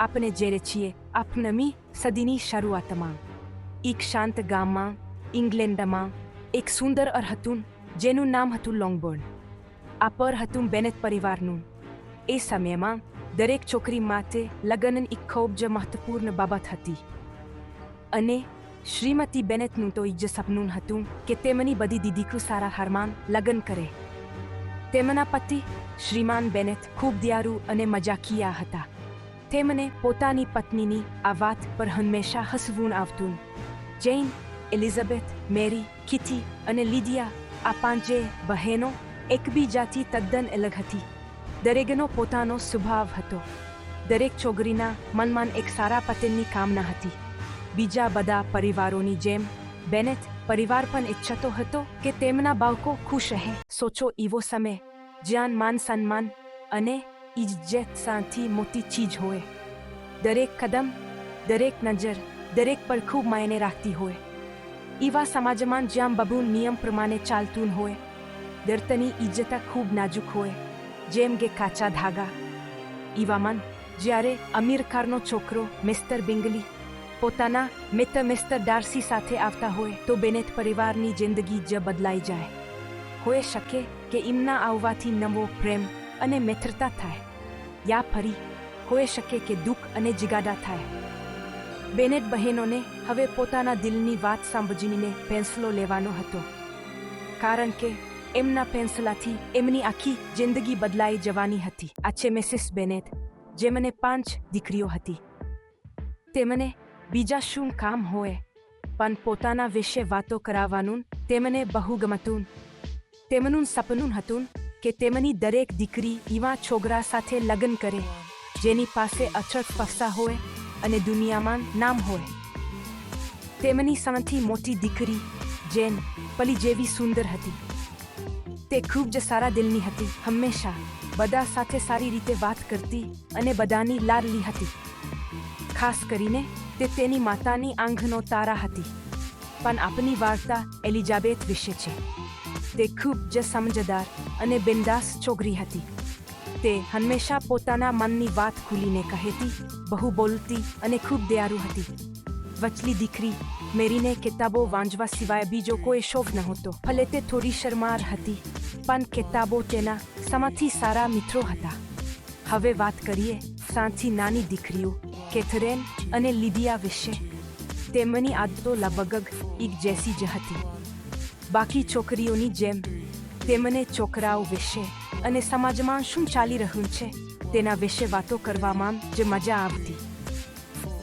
આપણે જ્યારે છીએ આપનમી સદીની શરૂઆતમાં એક શાંત ગામમાં ઇંગ્લેન્ડમાં એક સુંદર અર હતું જેનું નામ હતું લોંગબોર્ન આ પર હતું બેનેટ પરિવારનું એ સમયમાં દરેક છોકરી માટે લગ્ન એક ખૂબ જ મહત્વપૂર્ણ બાબત હતી અને શ્રીમતી બેનેટનું તો ઈજ સપનું હતું કે તેમની બધી દીદીકુ સારા હારમાં લગ્ન કરે તેમના પતિ શ્રીમાન બેનેટ ખૂબ દયાળુ અને મજાકિયા હતા તેમને પોતાની પત્નીની આ વાત પર હંમેશા હસવું આવતું. જૈન, એલિઝાબેથ, મેરી, કિટી અને લીડિયા, આ પાંચે બહેનો એકબીજાથી તદ્દન અલગ હતી. દરેકનો પોતાનો સ્વભાવ હતો. દરેક છોકરીના મનમાં એક સારા પતિની કામના હતી. બીજા બધા પરિવારોની જેમ બેનેટ પરિવાર પણ ઈચ્છતો હતો કે તેમના બાળકો ખુશ રહે. સોચો એવો સમય જ્યાં માન સન્માન અને ઇજ્જત સાથી મોટી ચીજ હોય દરેક કદમ દરેક નજર દરેક પર ખૂબ માયને રાખતી હોય એવા સમાજમાં જ્યાં બબુ નિયમ પ્રમાણે ચાલતું હોય દર્તની ઇજ્જતા ખૂબ નાજુક હોય જેમ કે કાચા ધાગા એવામાં જ્યારે અમીર કારનો છોકરો મિસ્ટર બિંગલી પોતાના મિત્ર મિસ્ટર ડાર્સી સાથે આવતા હોય તો બેનેટ પરિવારની જિંદગી જ બદલાઈ જાય હોઈ શકે કે એમના આવવાથી નવો પ્રેમ અને મિત્રતા થાય. યા ફરી, હોઈ શકે કે દુઃખ અને જિગાડા થાય. બેનેટ બહેનોને હવે પોતાના દિલની વાત સાંભળીને પેન્સલો લેવાનો હતો. કારણ કે એમના પેન્સલાથી એમની આખી જિંદગી બદલાઈ જવાની હતી. આ છે મિસિસ બેનેટ જેમને પાંચ દીકરીઓ હતી. તેમને બીજા શું કામ હોય? પણ પોતાના વિશે વાતો કરાવવાનું તેમને બહુ ગમતું તેમનું સપનું હતું કે તેમની દરેક દીકરી એવા છોકરા સાથે લગ્ન કરે, જેની પાસે અછત પૈસા હોય અને દુનિયામાં નામ હોય. તેમની સૌથી મોટી દીકરી, જેન, પલી જેવી સુંદર હતી. તે ખૂબ જ સારા દિલની હતી, હંમેશા બધા સાથે સારી રીતે વાત કરતી અને બધાની લાડલી હતી. ખાસ કરીને તે તેની માતાની આંખનો તારા હતી. પણ આપની વાર્તા એલિઝાબેથ વિશે છે. તે ખૂબ જ સમજદાર અને બિંદાસ છોકરી હતી. તે હંમેશા પોતાના મનની વાત ખુલીને કહેતી, બહુ બોલતી અને ખૂબ દયાળુ હતી. વચલી દીકરી મેરીને કિતાબો વાંચવા સિવાય બીજો કોઈ શોખ નહોતો. ભલે તે થોડી શરમાર હતી, પણ કિતાબો તેના સમાથી સારા મિત્રો હતા. હવે વાત કરીએ સાંથી નાની દીકરીઓ, કેથરેન અને લીડિયા વિશે. તેમની આદતો લગભગ એક જેસી જ હતી. બાકી છોકરીઓની જેમ તેમને છોકરાઓ વિશે અને સમાજમાં શું ચાલી રહ્યું છે, તેના વિશે વાતો કરવામાં જે મજા આવતી.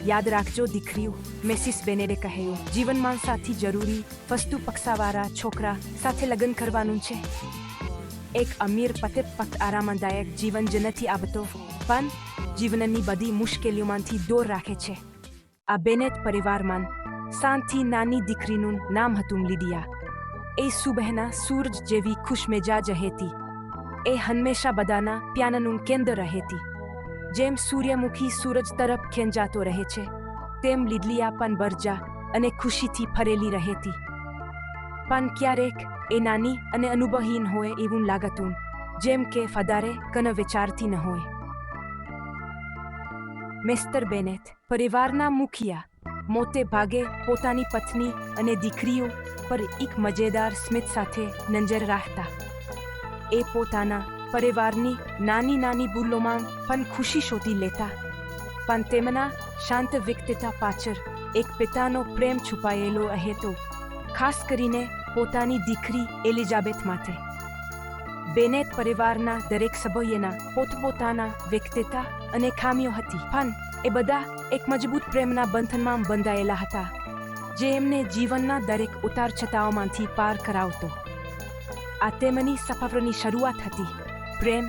યાદ રાખજો દીકરીઓ, મેસિસ બેનેડે કહ્યું જીવનમાં સાથી જરૂરી વસ્તુ પક્ષાવાળા છોકરા સાથે લગ્ન કરવાનું છે. એક અમીર પતે પત આરામદાયક જીવન જ નથી આપતો પણ જીવનની બધી મુશ્કેલીઓમાંથી દૂર રાખે છે. આ બેનેટ પરિવારમાં શાંતિ નાની દીકરીનું નામ હતું લીડિયા. એ સુબહેના સૂરજ જેવી ખુશમેજાજ રહેતી. એ હંમેશા બધાના પ્યાનનું કેન્દ્ર રહેતી. જેમ સૂર્યમુખી સૂરજ તરફ ખેંજાતો રહે છે, તેમ લીડલિયા પણ બરજા અને ખુશીથી ફરેલી રહેતી. પણ ક્યારેક એ નાની અને અનુભવહીન હોય એવું લાગતું, જેમ કે ફદારે કન વિચારતી ન હોય. મિસ્ટર બેનેટ પરિવારના મુખિયા મોટે ભાગે પોતાની પત્ની અને દીકરીઓ પર એક મજેદાર સ્મિત સાથે નજર રાખતા. એ પોતાના પરિવારની નાની નાની ભૂલોમાં પણ ખુશી શોધી લેતા. પણ તેમના શાંત વ્યક્તિતા પાછળ એક પિતાનો પ્રેમ છુપાયેલો હતો ખાસ કરીને પોતાની દીકરી એલિઝાબેથ માટે બેનેટ પરિવારના દરેક સભ્યના પોતપોતાના વ્યક્તિતા અને ખામીઓ હતી. પણ એ બધા એક મજબૂત પ્રેમના બંધનમાં બંધાયેલા હતા, જે એમને જીવનના દરેક ઉતાર છતાઓમાંથી પાર કરાવતો. આ તેમની સફરની શરૂઆત હતી. પ્રેમ,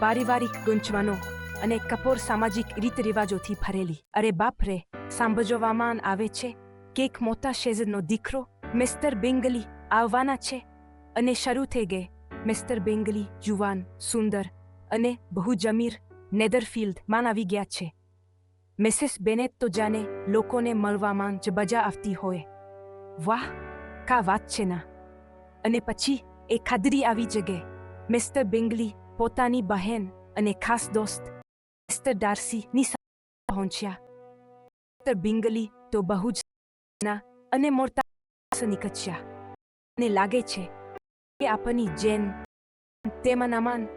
પારિવારિક ગુંચવાનો અને કપોર સામાજિક રીત રિવાજોથી ભરેલી. અરે બાપ રે, સાંભળવામાં આવે છે કે એક મોટા શેઝનનો દીકરો મિસ્ટર બેંગલી આવવાના છે અને શરૂ થઈ ગઈ મિસ્ટર બેંગલી જુવાન, સુંદર અને બહુ જમીર નેધરફિલ્ડમાં આવી ગયા છે. મિસિસ બેનેટ તો જાણે લોકોને મળવામાં જ બજા આવતી હોય. વાહ, કા વાત છે ના. અને પછી એ ખાદરી આવી જગે. મિસ્ટર બિંગલી પોતાની બહેન અને ખાસ દોસ્ત મિસ્ટર ડાર્સીની પહોંચ્યા. મિસ્ટર બિંગલી તો બહુ જ ના અને મોરતા નીકળ્યા. અને લાગે છે કે આપણી જેન તેમાંનામાં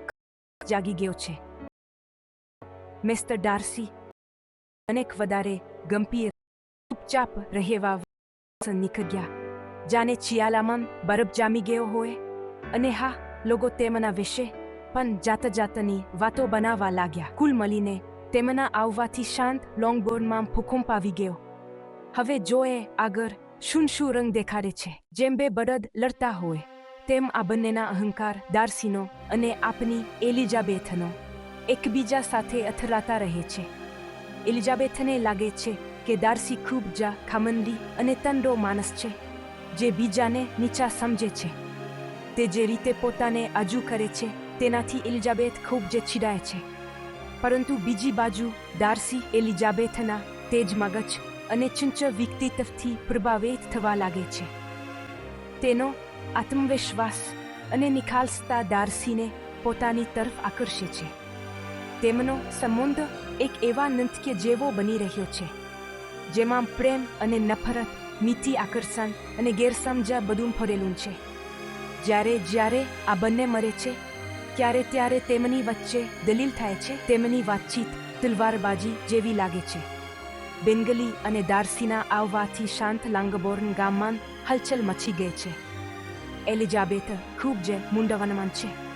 જાગી ગયો છે. Mister Darcy. અનેક વધારે ગંભીર ચૂપચાપ રહેવા નીકળ્યા જાને ચિયાલામાં બરફ જામી ગયો હોય. અને હા, લોકો તેમના વિશે પણ જાત જાતની વાતો બનાવવા લાગ્યા. કુલ મળીને તેમના આવવાથી શાંત લોંગબોર્ડમાં ભૂકંપ આવી ગયો. હવે જોએ આગળ શું શું રંગ દેખાડે છે. જેમ બે બળદ લડતા હોય, તેમ આ બંનેના અહંકાર દાર્સીનો અને આપની એલિઝાબેથનો એકબીજા સાથે અથડાતા રહે છે. એલિઝાબેથને લાગે છે કે દાર્સી ખૂબ જ ખામંડી અને તંડો માણસ છે, જે બીજાને નીચા સમજે છે. તે જે રીતે પોતાને આજુ કરે છે, તેનાથી એલિઝાબેથ ખૂબ જ છીડાય છે. પરંતુ બીજી બાજુ દાર્સી એલિઝાબેથના તેજ મગજ અને ચુંચ વ્યક્તિત્વથી પ્રભાવિત થવા લાગે છે. તેનો આત્મવિશ્વાસ અને નિખાલસતા દાર્સીને પોતાની તરફ આકર્ષે છે. તેમનો સંબંધ એક એવા નંત્ય જેવો બની રહ્યો છે, જેમાં પ્રેમ અને નફરત, નીતિ આકર્ષણ અને ગેરસમજા બધું ફરેલું છે. જ્યારે જ્યારે આ બંને મરે છે, ત્યારે ત્યારે તેમની વચ્ચે દલીલ થાય છે, તેમની વાતચીત તલવારબાજી જેવી લાગે છે. બેંગલી અને દાર્સીના આવવાથી શાંત લાંગબોર્ન ગામમાં હલચલ મચી ગઈ છે. એલિઝાબેથ ખૂબ જ મૂંડવનમાં છે.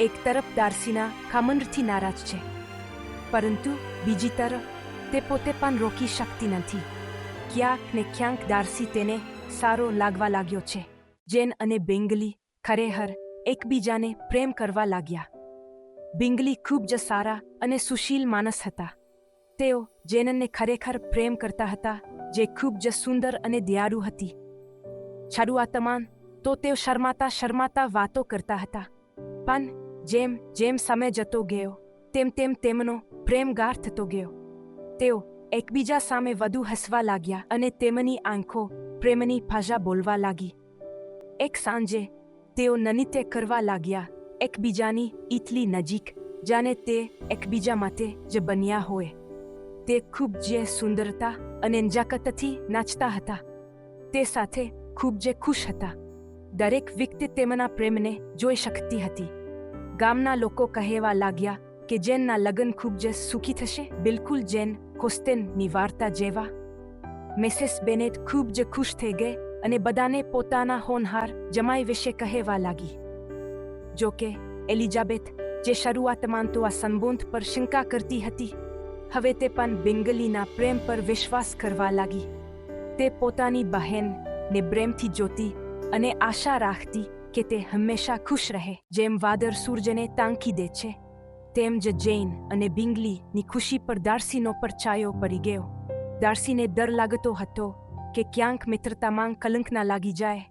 એક તરફ દાર્સીના ખામંડથી નારાજ છે. પરંતુ બીજી તરફ તે પોતે પણ રોકી શકતી નથી. ક્યાંક ને ક્યાંક દાર્સી તેને સારો લાગવા લાગ્યો છે. જેન અને બેંગલી, ખરેખર, એકબીજાને પ્રેમ કરવા લાગ્યા. બિંગલી ખૂબ જ સારા અને સુશીલ માણસ હતા. તેઓ જેનને ખરેખર પ્રેમ કરતા હતા, જે ખૂબ જ સુંદર અને દયાળુ હતી. શરૂઆતમાં તો તેઓ શરમાતા શરમાતા વાતો કરતા હતા. પણ જેમ જેમ સમય જતો ગયો, તેમ તેમ તેમનો પ્રેમ ગાઢ થતો ગયો. તેઓ એકબીજા સામે વધુ હસવા લાગ્યા અને તેમની આંખો પ્રેમની ભાષા બોલવા લાગી. એક સાંજે તેઓ નનિત્ય કરવા લાગ્યા એકબીજાની ઈટલી નજીક, જાણે તે એકબીજા માટે જે બન્યા હોય. તે ખૂબ જે સુંદરતા અને નજાકતથી નાચતા હતા. તે સાથે ખૂબ જે ખુશ હતા. દરેક વ્યક્તિ તેમના પ્રેમને જોઈ શકતી હતી. ગામના લોકો કહેવા લાગ્યા કે જેનના લગ્ન ખૂબ જ સુખી થશે. બિલકુલ જેન કોસ્ટેનની વાર્તા જેવા. મિસેસ બેનેટ ખૂબ જ ખુશ થઈ ગઈ અને બધાને પોતાના હોનહાર જમાઈ વિશે કહેવા લાગી. જો કે એલિઝાબેથ, જે શરૂઆતમાં તો આ સંબોધ પર શંકા કરતી હતી, હવે તે પણ બેંગલીના પ્રેમ પર વિશ્વાસ કરવા લાગી. તે પોતાની બહેનને પ્રેમથી જોતી અને આશા રાખતી કે તે હંમેશા ખુશ રહે, જેમ વાદર સૂરજને તાંકી દે છે, તેમ જ જૈન અને બિંગલીની ખુશી પર દાર્સીનો પરછાયો પડી ગયો. દાર્સીને ડર લાગતો હતો કે ક્યાંક મિત્રતામાં કલંક ના લાગી જાય.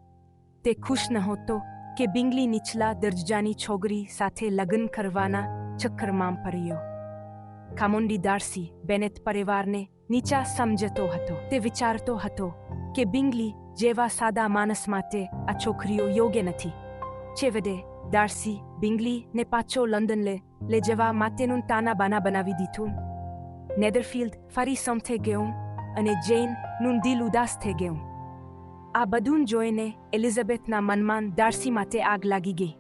તે ખુશ નહોતો કે બિંગલી નીચલા દરજ્જાની છોકરી સાથે લગ્ન કરવાના ચક્કરમાં પડ્યો. ખામુંડી દાર્સી બેનેત પરિવારને નીચા સમજતો હતો. તે વિચારતો હતો કે બિંગલી જેવા સાદા માણસ માટે આ છોકરીઓ યોગ્ય નથી છેવટે દારસી બિંગલી ને પાછો લંડન લે લે જવા માટેનું તાના બાના બનાવી દીધું નેધરફિલ્ડ ફરી સમથે ગયું અને જૈનનું દિલ ઉદાસ થઈ ગયું આ બધું જોઈને એલિઝાબેથના મનમાં દારસી માટે આગ લાગી ગઈ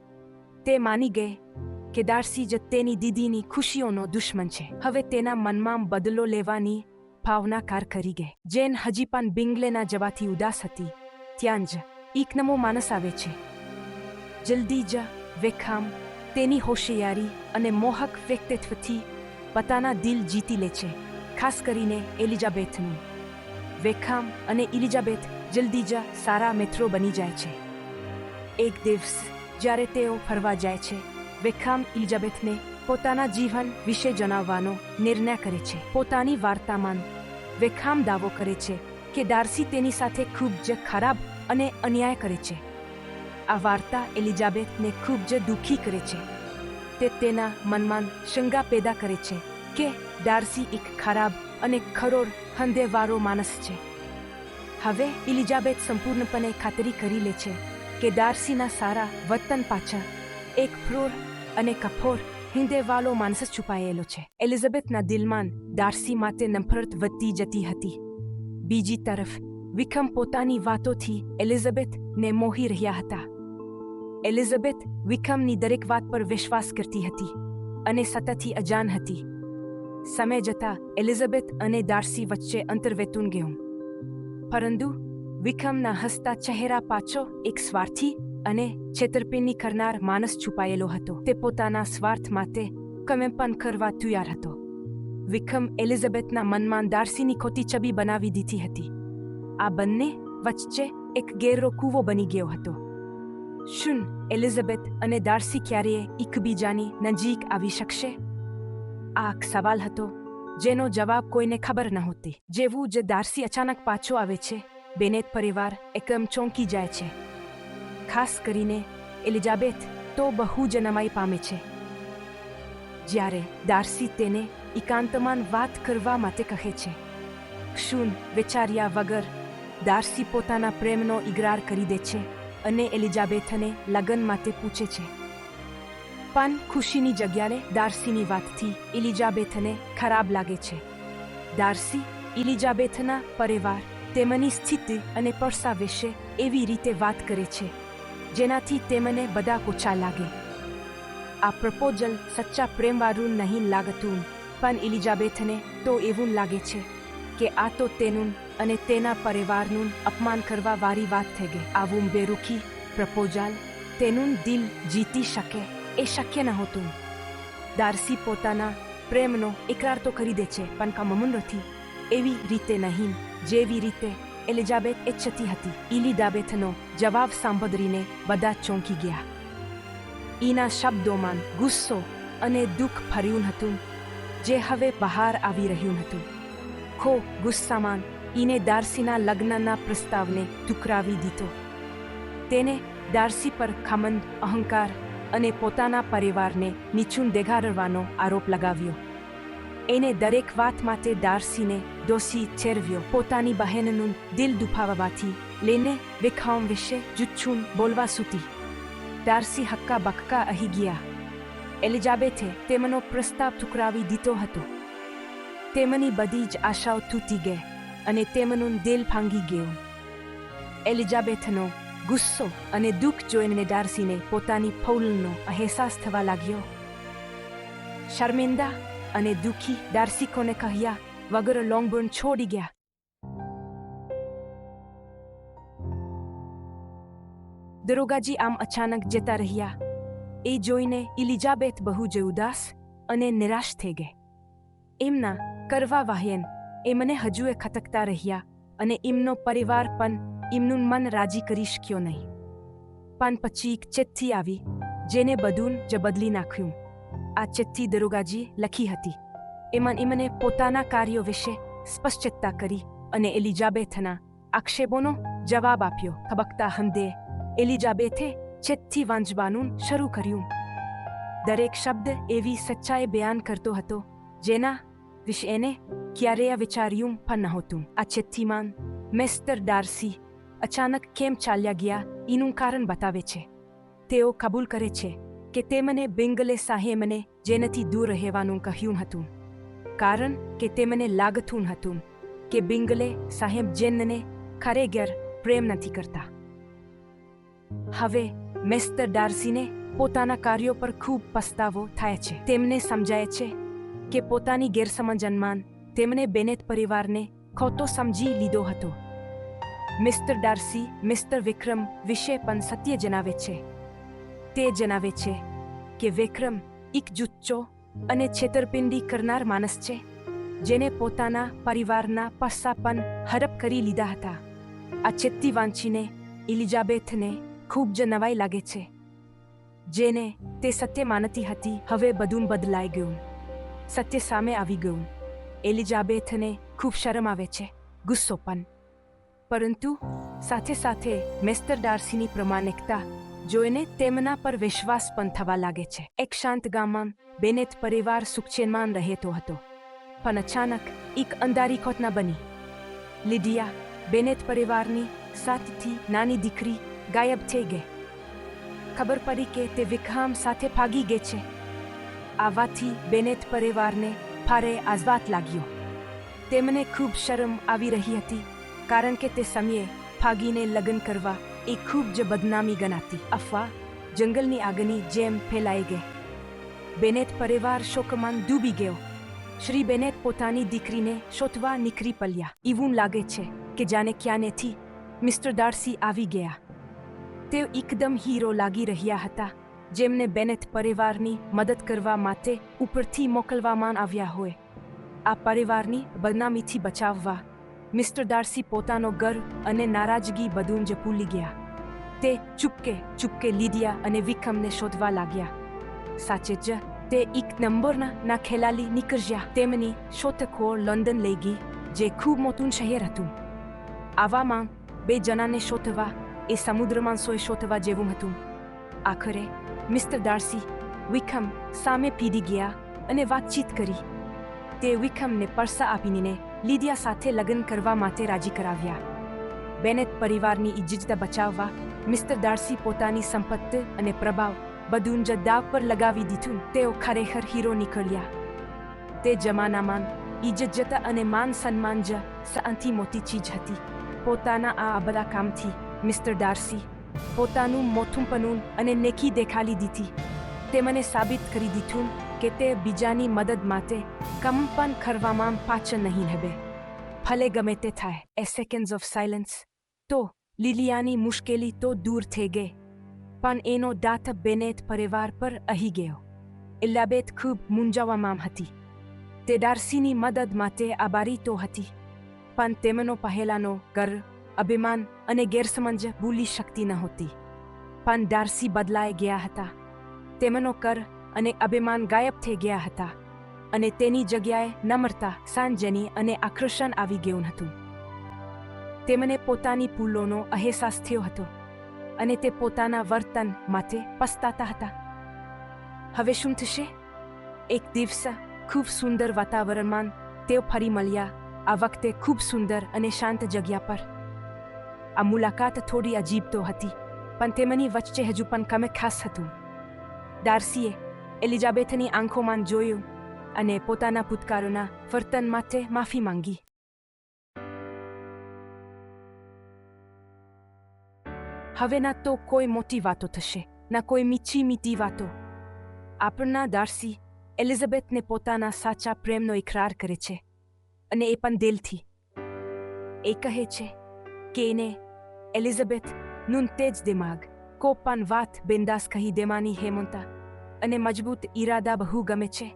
તે માની ગઈ કે દારસી જ તેની દીદીની ખુશીઓનો દુશ્મન છે હવે તેના મનમાં બદલો લેવાની ભાવના કાર ગઈ જેન હજી પણ બિંગલેના જવાથી ઉદાસ હતી ત્યાં જ એક નમો માણસ આવે છે જલ્દી જ વેખામ તેની હોશિયારી અને મોહક વ્યક્તિત્વથી પોતાના દિલ જીતી લે છે ખાસ કરીને એલિઝાબેથનું વેખામ અને એલિઝાબેથ જલ્દી જ સારા મિત્રો બની જાય છે એક દિવસ જ્યારે તેઓ ફરવા જાય છે વેખામ એલિઝાબેથને પોતાના જીવન વિશે જણાવવાનો નિર્ણય કરે છે. પોતાની વાર્તામાં વેખામ દાવો કરે છે કે દાર્સી તેની સાથે ખૂબ જ ખરાબ અને અન્યાય કરે છે. આ વાર્તા એલિઝાબેથને ખૂબ જ દુઃખી કરે છે. તે તેના મનમાં શંકા પેદા કરે છે કે દાર્સી એક ખરાબ અને ખરોડ હંધેવાળો માણસ છે. હવે એલિઝાબેથ સંપૂર્ણપણે ખાતરી કરી લે છે કે દાર્સીના સારા વતન પાછળ એક ક્રૂર અને કઠોર હિંદેવાલો માણસ છુપાયેલો છે એલિઝાબેથના દિલમાં ડાર્સી માટે નફરત વધતી જતી હતી બીજી તરફ વિક્રમ પોતાની વાતોથી એલિઝાબેથને મોહી રહ્યા હતા એલિઝાબેથ વિક્રમની દરેક વાત પર વિશ્વાસ કરતી હતી અને સતતથી અજાન હતી સમય જતા એલિઝાબેથ અને ડાર્સી વચ્ચે અંતર વેતું ગયું પરંતુ વિક્રમના હસતા ચહેરા પાછો એક સ્વાર્થી અને છેતરપિંડી કરનાર માણસ છુપાયેલો હતો. તે પોતાના સ્વાર્થ માટે કમે પણ કરવા તૈયાર હતો. વિક્રમ એલિઝાબેથના મનમાં દારસીની ખોટી છબી બનાવી દીધી હતી. આ બંને વચ્ચે એક ગેરરો કૂવો બની ગયો હતો. શું એલિઝાબેથ અને દારસી ક્યારેય એકબીજાની નજીક આવી શકશે? આ સવાલ હતો, જેનો જવાબ કોઈને ખબર નહોતી જેવું જે દારસી અચાનક પાછો આવે છે. બેનેત પરિવાર એકદમ ચોંકી જાય છે. ખાસ કરીને એલિઝાબેથ તો બહુ જ નવાઈ પામે છે. જ્યારે દાર્સી તેને એકાંતમાં વાત કરવા માટે કહે છે. ક્ષુન વિચાર્યા વગર દાર્સી પોતાના પ્રેમનો ઇકરાર કરી દે છે અને એલિઝાબેથને લગ્ન માટે પૂછે છે. પણ ખુશીની જગ્યાએ દાર્સીની વાતથી એલિઝાબેથને ખરાબ લાગે છે. દાર્સી એલિઝાબેથના પરિવાર તેમની સ્થિતિ અને પરસા વિશે એવી રીતે વાત કરે છે. જેનાથી તેમને બધા ઓછા લાગે. આ પ્રપોઝલ સચ્ચા પ્રેમવાળું નહીં લાગતું, પણ ઇલિઝાબેથને તો એવું લાગે છે કે આ તો તેનું અને તેના પરિવારનું અપમાન કરવા વાળી વાત થઈ ગઈ. આવું બેરુખી પ્રપોઝલ તેનું દિલ જીતી શકે એ શક્ય નહોતું દારસી પોતાના પ્રેમનો ઇકરાર તો કરી દે છે, પણ કામમુન નથી એવી રીતે નહીં, જેવી રીતે એલિઝાબેથ ઈચ્છતી હતી. ઇલિઝાબેથનો જવાબ સાંભળીને બધા ચોંકી ગયા. ઈના શબ્દોમાં ગુસ્સો અને દુઃખ ફર્યું હતું જે હવે બહાર આવી રહ્યું હતું ખો, ગુસ્સામાં ઈને દાર્સીના લગ્નના પ્રસ્તાવને ઠુકરાવી દીધો. તેને દાર્સી પર ખમંદ, અહંકાર અને પોતાના પરિવારને નીચું દેગાડવાનો આરોપ લગાવ્યો. એને દરેક વાત માટે દારસીને દોષી ચેરવ્યો. પોતાની બહેનનું દિલ દુભાવવાથી લઈને વિખામ વિશે જુચ્છું બોલવા સુધી. દારસી હક્કા બક્કા અહીં ગયા. એલિઝાબેથે તેમનો પ્રસ્તાવ ઠુકરાવી દીધો હતો. તેમની બધી જ આશાઓ તૂટી ગઈ અને તેમનું દિલ ભાંગી ગયું. એલિઝાબેથનો ગુસ્સો અને દુઃખ જોઈને ડાર્સીને પોતાની ફૌલનો અહેસાસ થવા લાગ્યો. શર્મિંદા અને દુઃખી દાર્શિકોને કહ્યા, વગર લોંગબર્ન છોડી ગયા. દરોગાજી આમ અચાનક જતા રહ્યા. એ જોઈને ઇલિઝાબેથ બહુ જ ઉદાસ અને નિરાશ થઈ ગઈ. એમના કરવા વાહ્યન એમને હજુએ ખતકતા રહ્યા અને એમનો પરિવાર પણ એમનું મન રાજી કરી શક્યો નહીં. પણ પછી એક ચિઠ્ઠી આવી, જેને બધું જ બદલી નાખ્યું. આ ચિઠ્ઠી દરોગાજી લખી હતી. એમાં એમને પોતાના કાર્યો વિશે સ્પષ્ટતા કરી અને એલિઝાબેથના આક્ષેપોનો જવાબ આપ્યો. ખબકતા હંદે, એલિઝાબેથે ચિઠ્ઠી વાંચવાનું શરૂ કર્યું. દરેક શબ્દ એવી સચ્ચાઈ બયાન કરતો હતો, જેના વિશે એને ક્યારેય વિચાર્યું પણ નહોતું. આ ચિઠ્ઠીમાં મિસ્ટર ડાર્સી અચાનક કેમ ચાલ્યા ગયા? એનું કારણ બતાવે છે. તેઓ કબૂલ કરે છે કે તેમને બિંગલે સાહેમને જેનાથી દૂર રહેવાનું કહ્યું હતું. કારણ કે તે મને લાગતું હતું કે બિંગલે સાહેબ જેનને ખરેખર પ્રેમ નથી કરતા. હવે મિસ્ટર ડાર્સીને પોતાના કાર્યો પર ખૂબ પસ્તાવો થાય છે. તેમને સમજાય છે કે પોતાની ગેરસમજનમાં તેમણે બેનેત પરિવારને ખોટો સમજી લીધો હતો. મિસ્ટર ડાર્સી મિસ્ટર વિક્રમ વિશે પણ સત્ય જણાવે છે. તે જણાવે છે કે વિક્રમ એક જુચ્ચો અને છેતરપિંડી કરનાર માણસ છે, જેને પોતાના પરિવારના પાસા પણ હડપ કરી લીધા હતા. આ છેત્તી વાંચીને ઇલિઝાબેથને ખૂબ જ નવાઈ લાગે છે, જેને તે સત્ય માનતી હતી. હવે બધું બદલાઈ ગયું. સત્ય સામે આવી ગયું. એલિઝાબેથને ખૂબ શરમ આવે છે, ગુસ્સો પણ. પરંતુ સાથે સાથે મેસ્ટર ડાર્સીની પ્રમાણિકતા જોઈને તેમના પર વિશ્વાસ પણ થવા લાગે છે. એક શાંત ગામમાં બેનેત પરિવાર સુખચેનમાં રહેતો હતો. પણ અચાનક એક અંધારી ઘટના બની. લીડિયા બેનેત પરિવારની સાતથી નાની દીકરી ગાયબ થઈ ગઈ. ખબર પડી કે તે વિક્રમ સાથે ભાગી ગઈ છે. આવાથી બેનેત પરિવારને ભારે આઝવાત લાગ્યો. તેમને ખૂબ શરમ આવી રહી હતી, કારણ કે તે સમયે ફાગીને લગ્ન કરવા એ ખૂબ જ બદનામી ગણાતી. અફવા, જંગલની આગની જેમ ફેલાઈ ગઈ. બેનેટ પરિવાર શોકમાં ડૂબી ગયો. શ્રી બેનેટ પોતાની દીકરીને શોધવા નીકળી પડ્યા. એવું લાગે છે કે જાણે ક્યાંનેથી મિસ્ટર ડાર્સી આવી ગયા. તેઓ એકદમ હીરો લાગી રહ્યા હતા, જેમને બેનેટ પરિવારની મદદ કરવા માટે ઉપરથી મોકલવામાં આવ્યા હોય. આ પરિવારની બદનામીથી બચાવવા મિસ્ટર ડાર્સી પોતાનો ગર્વ અને નારાજગી બધું જ ભૂલી ગયા. તે ચૂપકે ચૂપકે લીધિયા અને વિક્રમને શોધવા લાગ્યા. સાચે જ તે એક નંબરના ના ખેલાલી નીકળ્યા. તેમની શોધખોળ લંડન લઈ ગઈ, જે ખૂબ મોટું શહેર હતું. આવામાં બે જણાને શોધવા, એ સમુદ્રમાં સોય શોધવા જેવું હતું. આખરે મિસ્ટર ડાર્સી વિખમ સામે પીડી ગયા અને વાતચીત કરી. તે વિખમને પરસા આપીને લીધિયા સાથે લગ્ન કરવા માટે રાજી કરાવ્યા. બેનેટ પરિવારની ઇજ્જત બચાવવા, મિસ્ટર ડાર્સી પોતાની સંપત્તિ અને પ્રભાવ બધું જ દાવ પર લગાવી દીધું, તેઓ ખરેખર હીરો નીકળ્યા. તે જમાનામાં ઇજ્જત અને માન સન્માન જ સૌથી મોટી ચીજ હતી. પોતાના આ બધા કામથી મિસ્ટર ડાર્સી પોતાનું મોથુંપણું અને નેકી દેખાડી દીધી. તે મને સાબિત કરી દીધું કે તે બીજાની મદદ માટે કમ પણ કરવામાં પાછળ નહીં હવે ભલે ગમે તે થાય, એ સેકન્ડ્સ ઓફ સાયલન્સ તો, લીલિયાની મુશ્કેલી તો દૂર થઈ ગઈ. પણ એનો દાંત બેનેટ પરિવાર પર અહીં ગયો. ઇલાબેત ખૂબ મૂંઝાવામાં હતી. તે ડાર્સીની મદદ માટે આભારી તો હતી. પણ તેમનો પહેલાનો ગર્વ, અભિમાન અને ગેરસમજ ભૂલી શકતી નહોતી પણ ડાર્સી બદલાઈ ગયા હતા. તેમનો કર અને અભિમાન ગાયબ થઈ ગયા હતા અને તેની જગ્યાએ નમ્રતા, સાંજની અને આકર્ષણ આવી ગયું હતું. તેમને પોતાની ભૂલોનો અહેસાસ થયો હતો અને તે પોતાના વર્તન માટે પસ્તાતા હતા. હવે શું થશે? એક દિવસ ખૂબ સુંદર વાતાવરણમાં તેઓ ફરી મળ્યા. આ વખતે ખૂબ સુંદર અને શાંત જગ્યા પર. આ મુલાકાત થોડી અજીબ તો હતી, પણ તેમની વચ્ચે હજુ પણ કમે ખાસ હતું. ડાર્સીએ એલિઝાબેથની આંખોમાં જોયું અને પોતાના ભૂતકાળોના વર્તન માટે માફી માંગી. હવે ના તો કોઈ મોટી વાતો થશે, ના કોઈ મીઠી મીઠી વાતો. આપણના દાર્સી એલિઝાબેથને પોતાના સાચા પ્રેમનો ઇકરાર કરે છે અને એ પણ દિલથી. એ કહે છે કે એને એલિઝાબેથનું તેજ દિમાગ કોપાન વાત બિંદાસ કહી દેવાની હેમંતા અને મજબૂત ઈરાદા બહુ ગમે છે.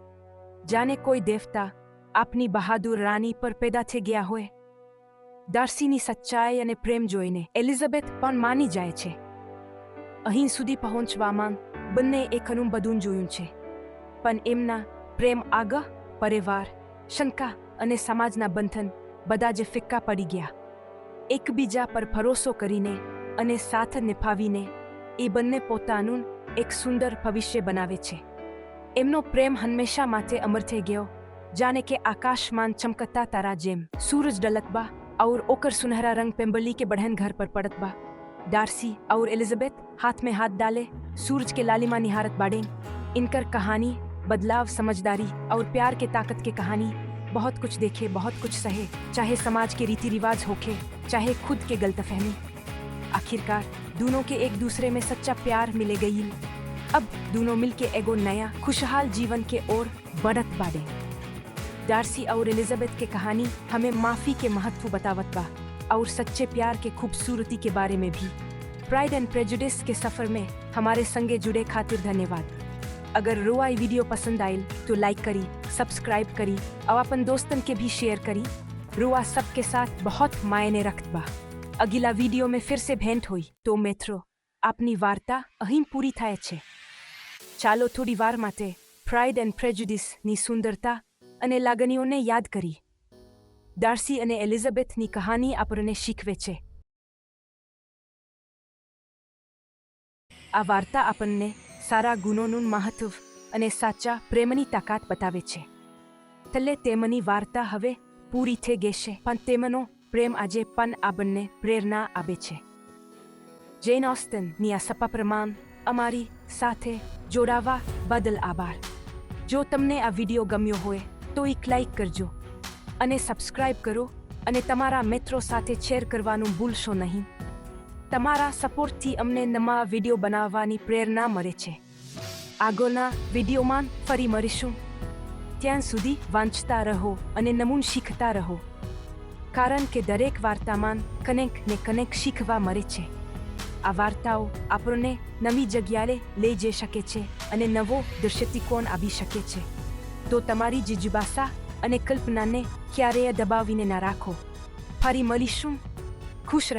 જાણે કોઈ દેવતા આપની બહાદુર રાની પર પેદા થઈ ગયા હોય. દાર્સીની સચ્ચાઈ અને પ્રેમ જોઈને એલિઝાબેથ પણ માની જાય છે. અહીં સુધી પહોંચવામાં બંને એકનું બધું જોયું છે. પણ એમના પ્રેમ આગળ, પરિવાર, શંકા અને સમાજના બંધન બધા જ ફિક્કા પડી ગયા. એકબીજા પર ભરોસો કરીને અને સાથ નિભાવીને એ બંને પોતાનું એક સુંદર ભવિષ્ય બનાવે છે એમનો પ્રેમ હંમેશા માટે અમર થઈ ગયો જાણે કે आकाशमान चमकता तारा जेम सूरज डलत बा और ओकर सुनहरा रंग पेम्बली के बढ़न घर पर पड़त बा डार्सी और एलिजाबेथ हाथ में हाथ डाले सूरज के लालिमा निहारत बाड़े इनकर कहानी बदलाव समझदारी और प्यार के ताकत के कहानी बहुत कुछ देखे बहुत कुछ सहे चाहे समाज के रीति रिवाज होखे चाहे खुद के गलतफहमी आखिरकार दोनों के एक दूसरे में सच्चा प्यार मिले गई अब दोनों मिलके एगो नया, खुशहाल जीवन के ओर बढ़त बाड़े। डार्सी और एलिजाबेथ के कहानी हमें माफ़ी के महत्व बतावत बा, और सच्चे प्यार के खूबसूरती के बारे में भी। प्राइड एंड प्रेजुडिस के सफ़र में हमारे संगे जुड़े खातिर धन्यवाद। अगर रुआ ई वीडियो पसंद आयल तो लाइक करी सब्सक्राइब करी, और अपन दोस्तन के भी शेयर करी। रुआ सबके साथ बहुत मायने रखत बा। વીડિયો મેં ફિર સે ભેન્ટ હોઈ તો મિત્રો આપની વાર્તા અહીં પૂરી થાય છે ચાલો થોડી વાર માટે પ્રાઇડ એન્ડ પ્રેજ્યુડિસની સુંદરતા અને લાગણીઓને યાદ કરી ડાર્સી અને એલિઝાબેથની કહાની આપણને શીખવે છે આ વાર્તા આપણને સારા ગુણોનું મહત્વ અને સાચા પ્રેમની તાકાત બતાવે છે તલે તેમની વાર્તા હવે પૂરી થઈ ગઈ છે પણ તેમનો પ્રેમ આજે પણ આપણને પ્રેરણા આપે છે. જેન ઓસ્ટનની આ સપા પ્રમાણ, અમારી સાથે જોડાવા બદલ આભાર. જો તમને આ વીડિયો ગમ્યો હોય, તો એક લાઈક કરજો અને સબસ્ક્રાઈબ કરો અને તમારા મિત્રો સાથે શેર કરવાનું ભૂલશો નહીં. તમારા સપોર્ટથી અમને નવા વીડિયો બનાવવાની પ્રેરણા મળે છે. આગળના વિડીયોમાં ફરી મળીશું. ત્યાં સુધી વાંચતા રહો અને નમૂન શીખતા રહો. કારણ કે દરેક વાર્તામાં કનેક ને કનેક શીખવા મળે છે. આ વાર્તાઓ આપણને નવી જગ્યાએ લઈ જઈ શકે છે અને નવો દૃષ્ટિકોણ આપી શકે છે. તો તમારી જીજુબાસા અને કલ્પનાને ક્યારેય દબાવીને ના રાખો. ફરી મળીશું. ખુશ રહો.